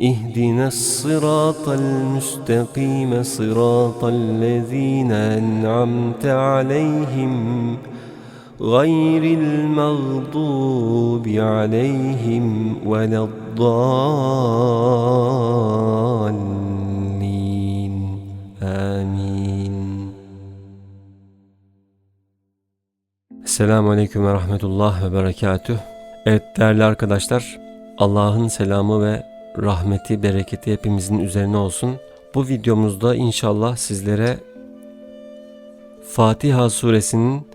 اهدنا الصراط المستقيم صراط الذين أنعمت عليهم غير المغضوب عليهم ولا الضالين آمين Selamun Aleyküm ve Rahmetullah ve Berekatüh. Evet değerli arkadaşlar, Allah'ın selamı ve rahmeti, bereketi hepimizin üzerine olsun. Bu videomuzda inşallah sizlere Fatiha suresinin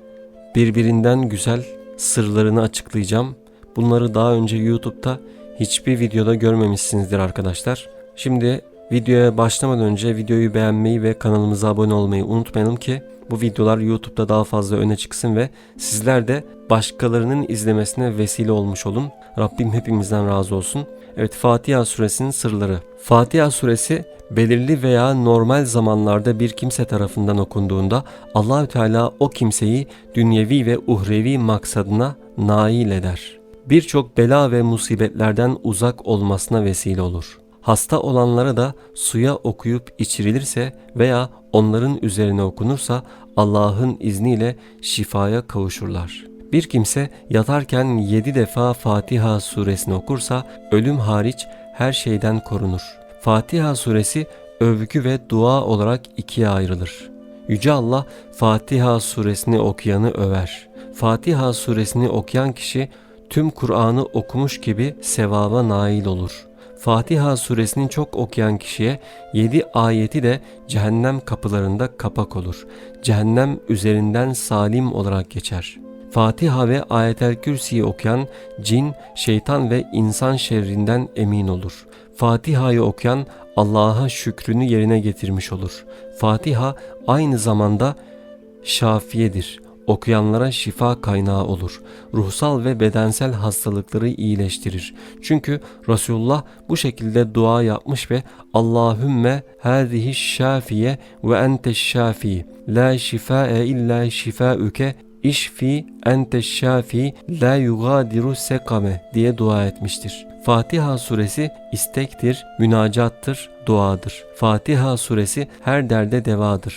birbirinden güzel sırlarını açıklayacağım. Bunları daha önce YouTube'da hiçbir videoda görmemişsinizdir arkadaşlar. Şimdi videoya başlamadan önce videoyu beğenmeyi ve kanalımıza abone olmayı unutmayalım ki bu videolar YouTube'da daha fazla öne çıksın ve sizler de başkalarının izlemesine vesile olmuş olun. Rabbim hepimizden razı olsun. Evet Fatiha suresinin sırları. Fatiha suresi belirli veya normal zamanlarda bir kimse tarafından okunduğunda Allahü Teala o kimseyi dünyevi ve uhrevi maksadına nail eder. Birçok bela ve musibetlerden uzak olmasına vesile olur. Hasta olanlara da suya okuyup içirilirse veya onların üzerine okunursa Allah'ın izniyle şifaya kavuşurlar. Bir kimse yatarken yedi defa Fatiha suresini okursa ölüm hariç her şeyden korunur. Fatiha suresi övgü ve dua olarak ikiye ayrılır. Yüce Allah Fatiha suresini okuyanı över. Fatiha suresini okuyan kişi tüm Kur'an'ı okumuş gibi sevaba nail olur. Fatiha suresini çok okuyan kişiye yedi ayeti de cehennem kapılarında kapak olur. Cehennem üzerinden salim olarak geçer. Fatiha ve Ayetel Kürsi'yi okuyan cin, şeytan ve insan şerrinden emin olur. Fatiha'yı okuyan Allah'a şükrünü yerine getirmiş olur. Fatiha aynı zamanda şafiyedir. Okuyanlara şifa kaynağı olur. Ruhsal ve bedensel hastalıkları iyileştirir. Çünkü Resulullah bu şekilde dua yapmış ve Allahümme hâzihi şafiye ve ente şafi la şifae illa şifauke İşfi ente şafi la yugadiru sekame diye dua etmiştir. Fatiha suresi istektir, münacattır, duadır. Fatiha suresi her derde devadır.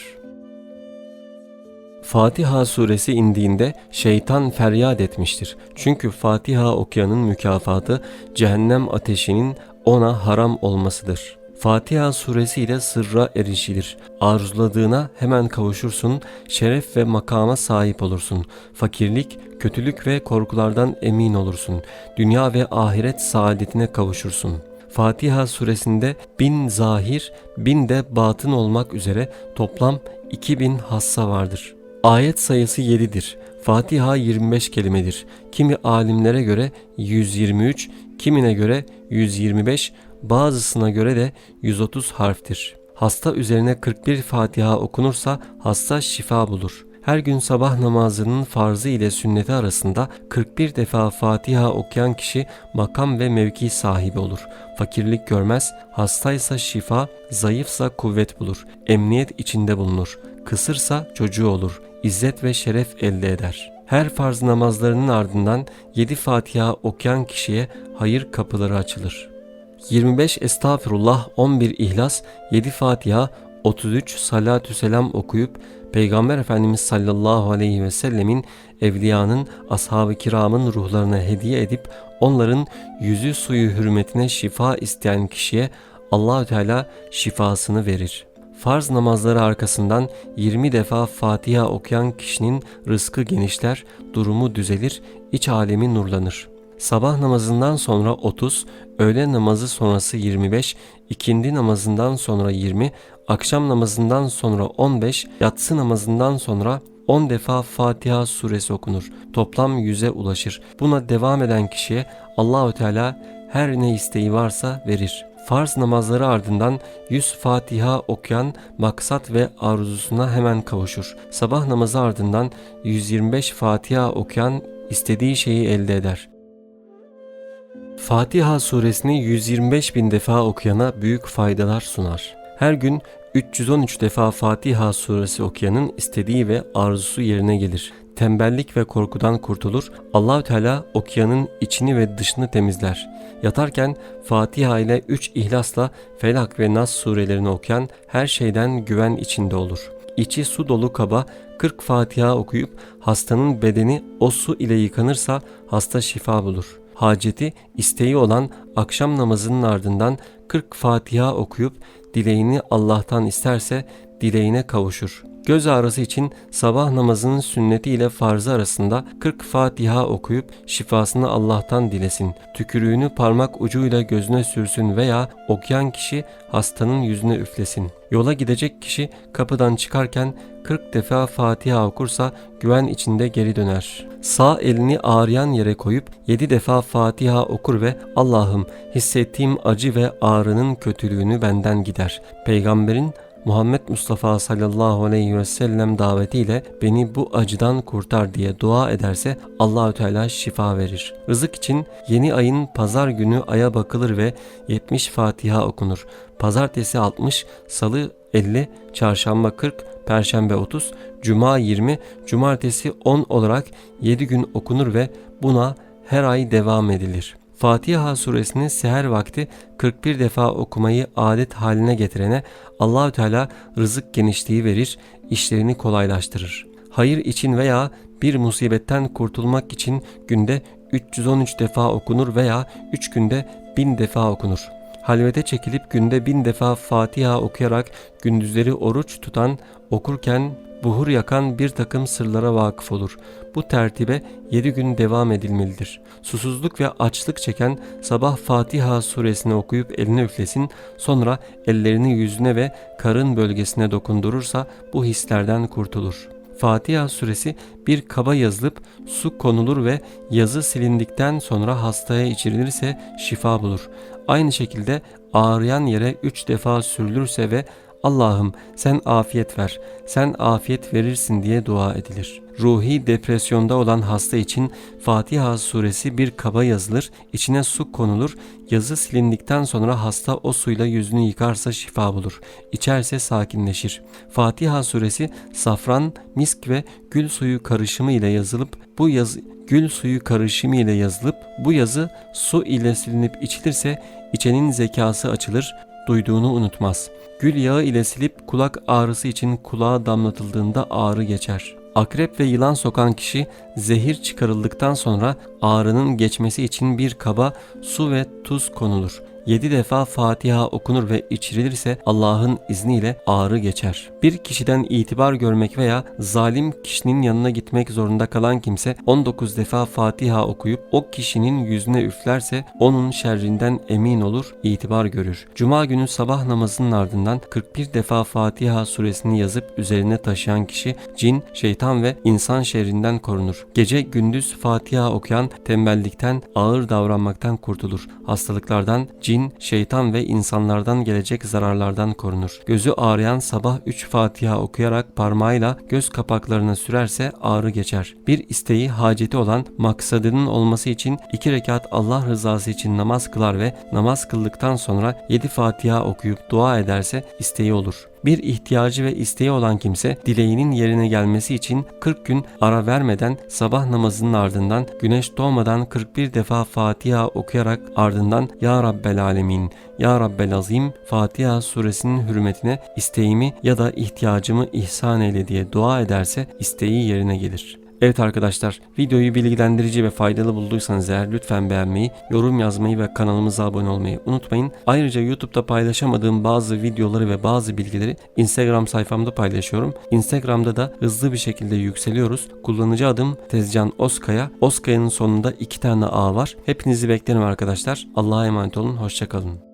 Fatiha suresi indiğinde şeytan feryat etmiştir. Çünkü Fatiha okuyanın mükafatı cehennem ateşinin ona haram olmasıdır. Fatiha suresi ile sırra erişilir. Arzuladığına hemen kavuşursun, şeref ve makama sahip olursun. Fakirlik, kötülük ve korkulardan emin olursun. Dünya ve ahiret saadetine kavuşursun. Fatiha suresinde bin zahir, bin de batın olmak üzere toplam 2000 hassa vardır. Ayet sayısı 7'dir. Fatiha 25 kelimedir. Kimi alimlere göre 123, kimine göre 125, bazısına göre de 130 harftir. Hasta üzerine 41 Fatiha okunursa hasta şifa bulur. Her gün sabah namazının farzı ile sünneti arasında 41 defa Fatiha okuyan kişi makam ve mevki sahibi olur. Fakirlik görmez, hastaysa şifa, zayıfsa kuvvet bulur, emniyet içinde bulunur, kısırsa çocuğu olur, izzet ve şeref elde eder. Her farz namazlarının ardından 7 Fatiha okuyan kişiye hayır kapıları açılır. 25 Estağfirullah, 11 İhlas, 7 Fatiha, 33 Salatü Selam okuyup Peygamber Efendimiz sallallahu aleyhi ve sellemin evliyanın, ashab-ı kiramın ruhlarına hediye edip onların yüzü suyu hürmetine şifa isteyen kişiye Allahü Teala şifasını verir. Farz namazları arkasından 20 defa Fatiha okuyan kişinin rızkı genişler, durumu düzelir, iç alemi nurlanır. Sabah namazından sonra 30, öğle namazı sonrası 25, ikindi namazından sonra 20, akşam namazından sonra 15, yatsı namazından sonra 10 defa Fatiha suresi okunur. Toplam 100'e ulaşır. Buna devam eden kişiye Allahü Teala her ne isteği varsa verir. Farz namazları ardından 100 Fatiha okuyan maksat ve arzusuna hemen kavuşur. Sabah namazı ardından 125 Fatiha okuyan istediği şeyi elde eder. Fatiha suresini 125 bin defa okuyana büyük faydalar sunar. Her gün 313 defa Fatiha suresi okuyanın istediği ve arzusu yerine gelir. Tembellik ve korkudan kurtulur. Allahü Teala okuyanın içini ve dışını temizler. Yatarken Fatiha ile 3 ihlasla Felak ve Nas surelerini okuyan her şeyden güven içinde olur. İçi su dolu kaba 40 Fatiha okuyup hastanın bedeni o su ile yıkanırsa hasta şifa bulur. Haceti, isteği olan akşam namazının ardından 40 Fatiha okuyup dileğini Allah'tan isterse dileğine kavuşur. Göz ağrısı için sabah namazının sünneti ile farzı arasında 40 Fatiha okuyup şifasını Allah'tan dilesin. Tükürüğünü parmak ucuyla gözüne sürsün veya okuyan kişi hastanın yüzüne üflesin. Yola gidecek kişi kapıdan çıkarken 40 defa Fatiha okursa güven içinde geri döner. Sağ elini ağrıyan yere koyup 7 defa Fatiha okur ve Allah'ım hissettiğim acı ve ağrının kötülüğünü benden gider. Peygamberin Muhammed Mustafa sallallahu aleyhi ve sellem davetiyle beni bu acıdan kurtar diye dua ederse Allahü Teala şifa verir. Rızık için yeni ayın pazar günü aya bakılır ve 70 Fatiha okunur. Pazartesi 60, salı 50, çarşamba 40, perşembe 30, cuma 20, cumartesi 10 olarak 7 gün okunur ve buna her ay devam edilir.'' Fatiha suresini seher vakti 41 defa okumayı adet haline getirene Allahü Teala rızık genişliği verir, işlerini kolaylaştırır. Hayır için veya bir musibetten kurtulmak için günde 313 defa okunur veya 3 günde 1000 defa okunur. Halvete çekilip günde 1000 defa Fatiha okuyarak gündüzleri oruç tutan, okurken buhur yakan bir takım sırlara vakıf olur. Bu tertibe 7 gün devam edilmelidir. Susuzluk ve açlık çeken sabah Fatiha suresini okuyup eline üflesin, sonra ellerini yüzüne ve karın bölgesine dokundurursa bu hislerden kurtulur. Fatiha suresi bir kaba yazılıp su konulur ve yazı silindikten sonra hastaya içirilirse şifa bulur. Aynı şekilde ağrıyan yere üç defa sürülürse ve Allah'ım sen afiyet ver, sen afiyet verirsin diye dua edilir. Ruhi depresyonda olan hasta için Fatiha suresi bir kaba yazılır, içine su konulur, yazı silindikten sonra hasta o suyla yüzünü yıkarsa şifa bulur, içerse sakinleşir. Fatiha suresi safran, misk ve gül suyu karışımı ile yazılıp bu yazı gül suyu karışımı ile yazılıp bu yazı su ile silinip içilirse içenin zekası açılır, duyduğunu unutmaz. Gül yağı ile silip kulak ağrısı için kulağa damlatıldığında ağrı geçer. Akrep ve yılan sokan kişi zehir çıkarıldıktan sonra ağrının geçmesi için bir kaba su ve tuz konulur. 7 defa Fatiha okunur ve içirilirse Allah'ın izniyle ağrı geçer. Bir kişiden itibar görmek veya zalim kişinin yanına gitmek zorunda kalan kimse 19 defa Fatiha okuyup o kişinin yüzüne üflerse onun şerrinden emin olur, itibar görür. Cuma günü sabah namazının ardından 41 defa Fatiha suresini yazıp üzerine taşıyan kişi cin, şeytan ve insan şerrinden korunur. Gece gündüz Fatiha okuyan tembellikten, ağır davranmaktan kurtulur. Hastalıklardan, cin cin, şeytan ve insanlardan gelecek zararlardan korunur. Gözü ağrıyan sabah 3 Fatiha okuyarak parmağıyla göz kapaklarına sürerse ağrı geçer. Bir isteği, haceti olan maksadının olması için 2 rekat Allah rızası için namaz kılar ve namaz kıldıktan sonra 7 Fatiha okuyup dua ederse isteği olur. Bir ihtiyacı ve isteği olan kimse dileğinin yerine gelmesi için 40 gün ara vermeden sabah namazının ardından güneş doğmadan 41 defa Fatiha okuyarak ardından Ya Rabbel Alemin, Ya Rabbel Azim Fatiha suresinin hürmetine isteğimi ya da ihtiyacımı ihsan eyle diye dua ederse isteği yerine gelir. Evet arkadaşlar videoyu bilgilendirici ve faydalı bulduysanız eğer lütfen beğenmeyi, yorum yazmayı ve kanalımıza abone olmayı unutmayın. Ayrıca YouTube'da paylaşamadığım bazı videoları ve bazı bilgileri Instagram sayfamda paylaşıyorum. Instagram'da da hızlı bir şekilde yükseliyoruz. Kullanıcı adım Tezcan Oskaya. Oskaya'nın sonunda iki tane A var. Hepinizi beklerim arkadaşlar. Allah'a emanet olun. Hoşçakalın.